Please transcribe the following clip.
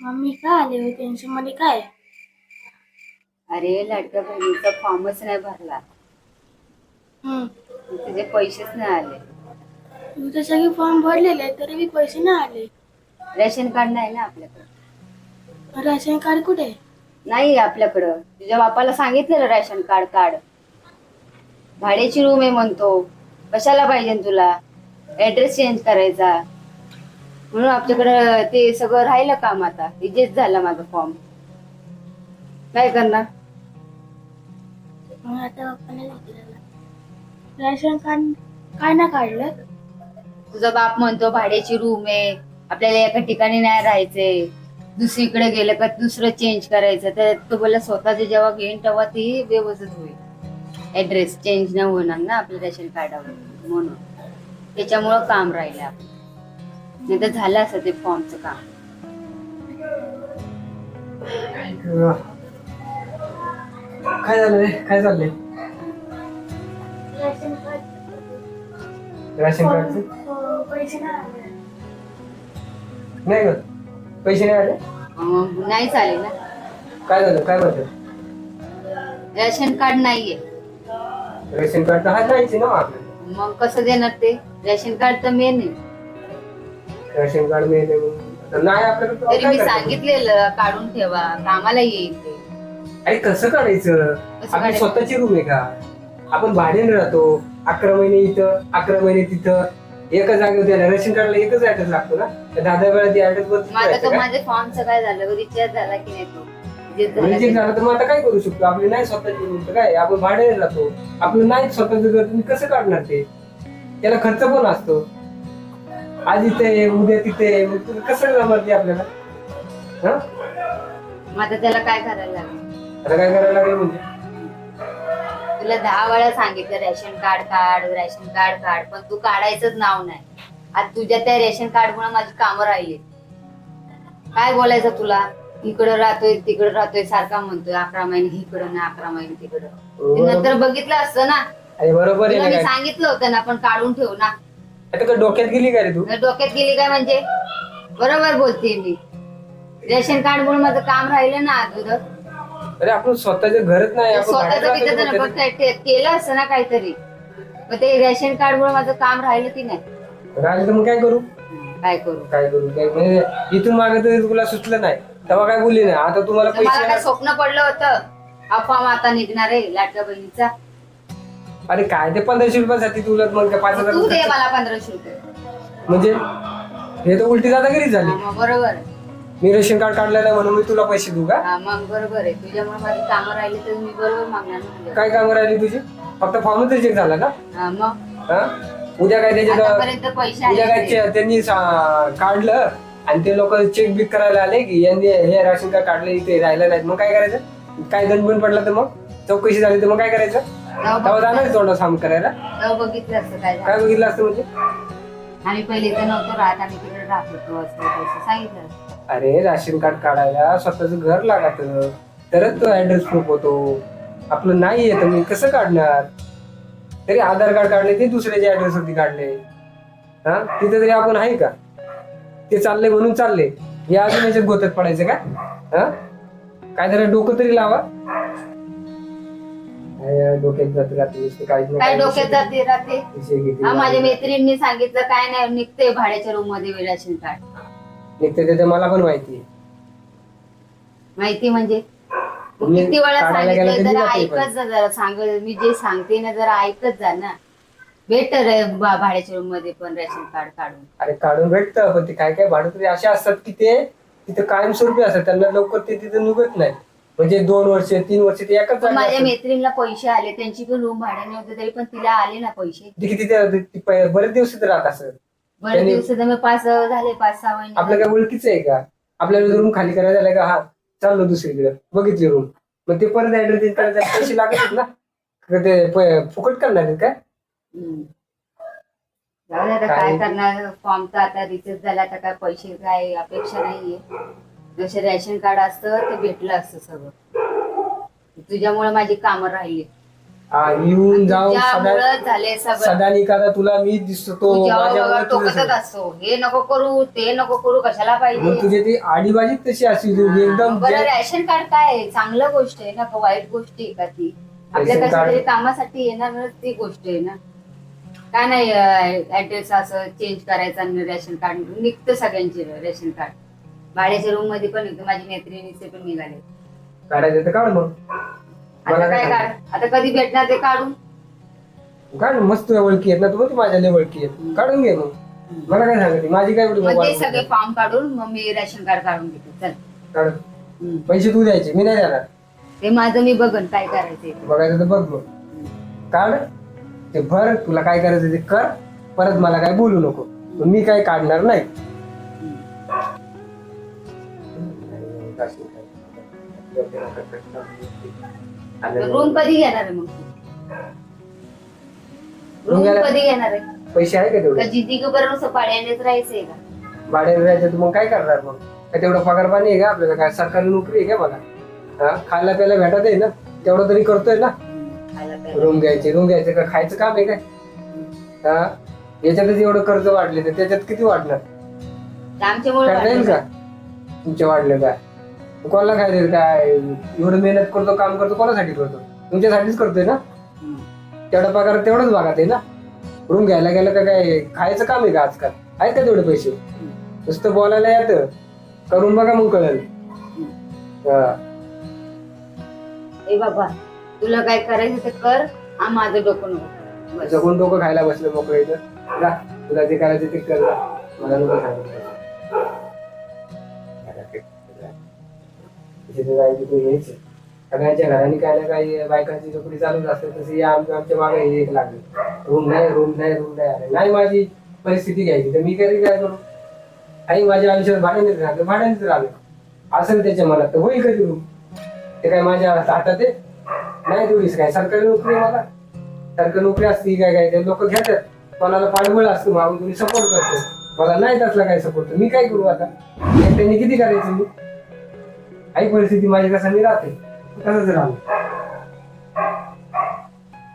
Mummy काय आले हो टेन्शनमध्ये काय? अरे लाडक्या बहिणीचा फॉर्मच नाही भरला. हम्म. त्याचे पैसेच नाही आले. तू तर सगळे फॉर्म भरलेले तरी बी पैसे नाही आले. रेशन कार्ड नाही ना आपल्याकडं? राशन कार्ड कुठे? आहे? नाही आपल्याकडं. तुझ्या बापाला सांगितलेलं रेशन कार्ड कार्ड भाड्याची रूम आहे म्हणतो. कशाला पाहिजे तुला? ऍड्रेस चेंज करायचा. म्हणून आपल्याकडं ते सगळं राहिलं काम आता. रिजेक्ट झाला माझा फॉर्म काय करणार. मग आता पप्पाने विचारलं राशन कार्ड काय ना काढलं? तुझा बाप म्हणतो भाड्याची रूम आहे. आपल्याला एका ठिकाणी नाही राहायचंय. दुसरीकडे गेलं का दुसरं चेंज करायचं. तर तो बोला स्वतःचे जेव्हा घेईन तेव्हा ती व्यवस्थित होईल. ऍड्रेस चेंज नाही होणार ना आपल्या रेशन कार्डावर म्हणून. त्याच्यामुळं काम राहिलं नाही तर झालं असं ते फॉर्मचं काम. काय झालं रे काय चाललंय? Ration card. राशन कार्डचं? पैसे नाही आले. नाही ग. पैसे नाही आले? अं, नाही चालेल ना. काय झालं? काय म्हणतो? रेशन कार्ड नाहीये. रेशन कार्ड तर हा नाहीच आहे ना. आपलं मग कसं देणार ते? रेशन कार्ड तर मेन आहे. रेशन कार्ड आता नाही आपल्याकडे तर तरी काय मी करणार? सांगितलेलं काढून ठेवा. कामाला येईल ते. अरे कसं काढायचं? आपली काढायचं? स्वतःची रूम आहे का? आपण भाड्याने राहतो. अकरा महिने इथं अकरा महिने तिथं. एका जागेवर द्यायला रेशन कार्डला एकच ऍड्रेस लागतो ना? त्या दहा वेळा ती ऍड्रेस माझं तर माझ्या फॉर्मचं काय झालं? रिचार्ज झाला की नाही तो? Reject झाला की? झालं तर मग आता काय करू शकतो? आपली नाही स्वतःची रूम तर काय? आपण भाड्याने राहतो. आपलं नाही स्वतःचं घर तुम्ही कसं काढणार ते? त्याला खर्च पण असतो. आज इथे उद्या तिथे. मग तुम्ही कसं जमणार ते आपल्याला? हा? मग आता त्याला काय करायला लागेल? आता काय करायला लागेल म्हणजे? तुला दहा वेळा सांगितलं रेशन कार्ड काढ रेशन कार्ड काढ पण तू काढायचंच नाव नाही. आज तुझ्या त्या रेशन कार्ड मुळे माझी कामं राहिली. काय बोलायचं तुला? इकडं राहतोय तिकडं राहतोय सारखा म्हणतोय अकरा महिने इकडं ना अकरा महिने तिकडं. ते नंतर बघितलं असतं ना. अरे बरोबर तुला मी काय? सांगितलं होतं ना पण काढून ठेव ना. आता का डोक्यात गेली का रे तू? डोक्यात गेली काय म्हणजे? बरोबर बोलते मी. रेशन कार्ड मुळे माझं काम राहिलं ना अगोदर. अरे आपण स्वतःचं घरच नाही आपण स्वतःच तिथं डोक्यात. ते- केलं असतं ना काहीतरी. मग ते रेशन कार्ड मुळे माझं काम राहिलं की नाही? राहिलं तर मग काय करू? काय करू? काय करू? काय म्हणजे इथून मागे तर तुला सुचलं नाही. तेव्हा काय बोलली नाही. आता तुम्हाला काय पैसे स्वप्न पडलं होतं. अफवा आता निघणार आहे लाटक्या बहिणीचा. अरे काय ते पंधराशे रुपयासाठी तुला मग काय पाच हजार तू दे रुपये? मला पंधराशे रुपये. म्हणजे हे तर उलटी जाता घरी झाली. हा, मग बरोबर. आहे. मी रेशन कार्ड काढलेलं आहे म्हणून मी तुला पैसे देऊ का? हा, मग बरोबर आहे. तुझ्यामुळे माझी कामं राहिली तर मी बरोबर मागणार ना. काय काम राहिली तुझी? फक्त फॉर्मच रिजेक्ट झाला ना? हा, मग? हा? उद्या काय त्याच्यात आतापर्यंत पैसे उद्या काय आले चे- त्यांनी सा- काढलं आणि ते लोक चेक बिक करायला आले की यांनी हे राशन कार्ड काढलं इथे राहिलं नाही मग काय करायचं? काय दंड पडला तर मग? चौकशी झाली तर मग काय करायचं? तेव्हा जाणार तोंडा साम करायला? तेव्हा बघितलं असतं काय झालं. काय बघितलं असतं म्हणजे? आम्ही पहिले नव्हतो राहत आम्ही तिकडे राहत होतो असं तसं सांगितलं. अरे राशन कार्ड काढायला स्वतःच घर लागत तरच तो ऍड्रेस प्रूफ होतो. आपलं नाही येत मी कसं काढणार? तरी आधार कार्ड काढले ते दुसऱ्याच्या ऍड्रेस वरती काढले. हा? तिथे तरी आपण आहे का? ते चाललंय म्हणून चालले या अजून याच्यात गोत्यात पडायचं का? हा? काय जरा डोकं तरी लावा. काय डोक्यात जात राहते काहीच काय डोक्यात जाते राहते विषय घेते. हा माझ्या मैत्रिणींनी सांगितलं काय नाही निघते भाड्याच्या रूममध्ये रेशन कार्ड निघते ते तर मला पण माहिती आहे. माहिती म्हणजे मग मी किती वेळा काढायला गेलं सांगितलं तर जरा पण. ऐकत जा जरा सांग मी जे सांगते ना जरा ऐकत जा ना बेटर आहे बा- भाड्याच्या रूममध्ये पण रेशन कार्ड काढून अरे काढून भेटतं पण ते काय काय भाडोत्री असे असतात की ते तिथे कायमस्वरूपी असतात त्यांना लवकर ते तिथे निघत नाही म्हणजे दोन वर्ष तीन वर्ष ते एकाच पण माझ्या. मैत्रिणीला पैसे आले त्यांची पण रूम भाड्याने होते तरी पण तिला आले ना पैसे. ते किती ते- ते प- बरेच दिवस तिथे राहत असत बरेच त्यांनी- दिवस पाच झाले पाच सहा महिने. आपल्या काय ओळखीचं आहे का? आपल्याला रूम खाली करायला झालं का? हा चाललो दुसरीकडे. बघितली रूम मग ते परत ऍड्रेस करायला पैसे लागत ना? का ते प- फुकट करणार आहेत काय? हम्म. जाऊ दे आता काय- काय? करणार? फॉर्मचा आता रिचार्ज झाला आता काय पैसे काय अपेक्षा नाहीये. जसे रेशन कार्ड असतं ते भेटलं असतं सगळं. तुझ्यामुळे माझी कामं राहिली. हा, येऊन जाऊन सदा झाले सगळं. सदा निकाला तुला मी दिसतो बघा टोकतच. असतो? हे नको करू ते नको करू कशाला मग पाहिजे तुझी ती आडीबाजीच तशी तू एकदम बरं जे- रॅशन कार्ड काय आहे? चांगलं गोष्ट आहे ना का वाईट गोष्ट आहे का ती? आपल्या रेशन कशा कार्ड- तरी कामासाठी येणारच ती गोष्ट आहे ना. काय नाही ऍड्रेस असं चेंज करायचा आणि रेशन कार्ड निघतं सगळ्यांचे रेशन कार्ड. भाड्याच्या रूममध्ये पण निघतं माझी मैत्रिणीचे पण निघाले. काढायचं तर काढ मग. आता मला काय काय काढ? आता कधी भेटणार ते काढून? काढ मस्त ओळखी आहेत ना तू माझ्या लय ओळखी आहेत. काढून घे मग. मला काय सांगते माझी काय एवढी मग ते मोबाईल सगळे फॉर्म काढून मग मी रेशन कार्ड काढून घेते. चल. काढ. हम्म. पैसे तू द्यायचे मी नाही देणार. ते माझं मी बघन काय करायचंय ते. बघायचं तर बघ मग. काढ. ते भर तुला काय करायचं ते कर. परत मला काय बोलू नको. मी काय काढणार नाही. रूम कधी घेणार आहे मग रूम घ्यायला- कधी घेणार आहे? पैसे आहे का का तेवढे पाड्यानेच राहायचंय का? भाड्याने राहायचं तर मग काय करणार मग? काय तेवढं पगार पाणी आहे का आपल्याला? काय सरकारी नोकरी आहे का मला? हा? खायला प्यायला भेटत आहे ना? तेवढं तरी करतोय ना? खायला प्यायला. रूम घ्यायचे रूम घ्यायचे का खायचं काम आहे काय? हा? याच्यातच एवढं कर्ज वाढले तर त्याच्यात किती वाढणार? आमच्यामुळे करता येईल का? तुमचे वाढले काय कोणाला काय देईल काय? एवढं मेहनत करतो काम करतो कोणासाठी करतो? तुमच्यासाठीच करतोय ना. तेवढा पगार तेवढंच भागात आहे ना? रूम घ्यायला गेलं का काय? खायचं काम आहे का आजकाल? आहेत का तेवढे पैसे? नुसतं बोलायला येतं. करून बघा मग कळेल. हा. ए बाबा तुला काय करायचं ते कर. हा माझं डोकं नको बस. जगून डोकं खायला बसलं मोकळं इथं. जा तुला जे करायचं ते कर. जा. मला नको सांगू. तिथे जायचं तू यायचं सगळ्यांच्या घराने काय ना काही बायकांची नोकरी चालूच असते तसे आमच्या आमच्या मागे एक लागले. रूम नाही रूम नाही रूम नाही. अरे नाही माझी परिस्थिती घ्यायची तर मी कधी काय करू? आई माझ्या आयुष्यात भाड्यानेच राहतो भाड्यानेच राहतो असेल त्याच्या मनात. तर होईल कधी रूम? ते काय माझ्या हातात आहे? नाही तेवढीच काय. सरकारी नोकरी आहे मला. सरकारी नोकरी असती काय काय ते लोक घेतात. कोणाला पाठबळ असतो मागून तुम्ही सपोर्ट करतो. मला नाही तसला काय सपोर्ट मी काय करू आता? त्यांनी किती करायचं मी? आई परिस्थिती माझी कसं मी राहते? तसंच राहतो?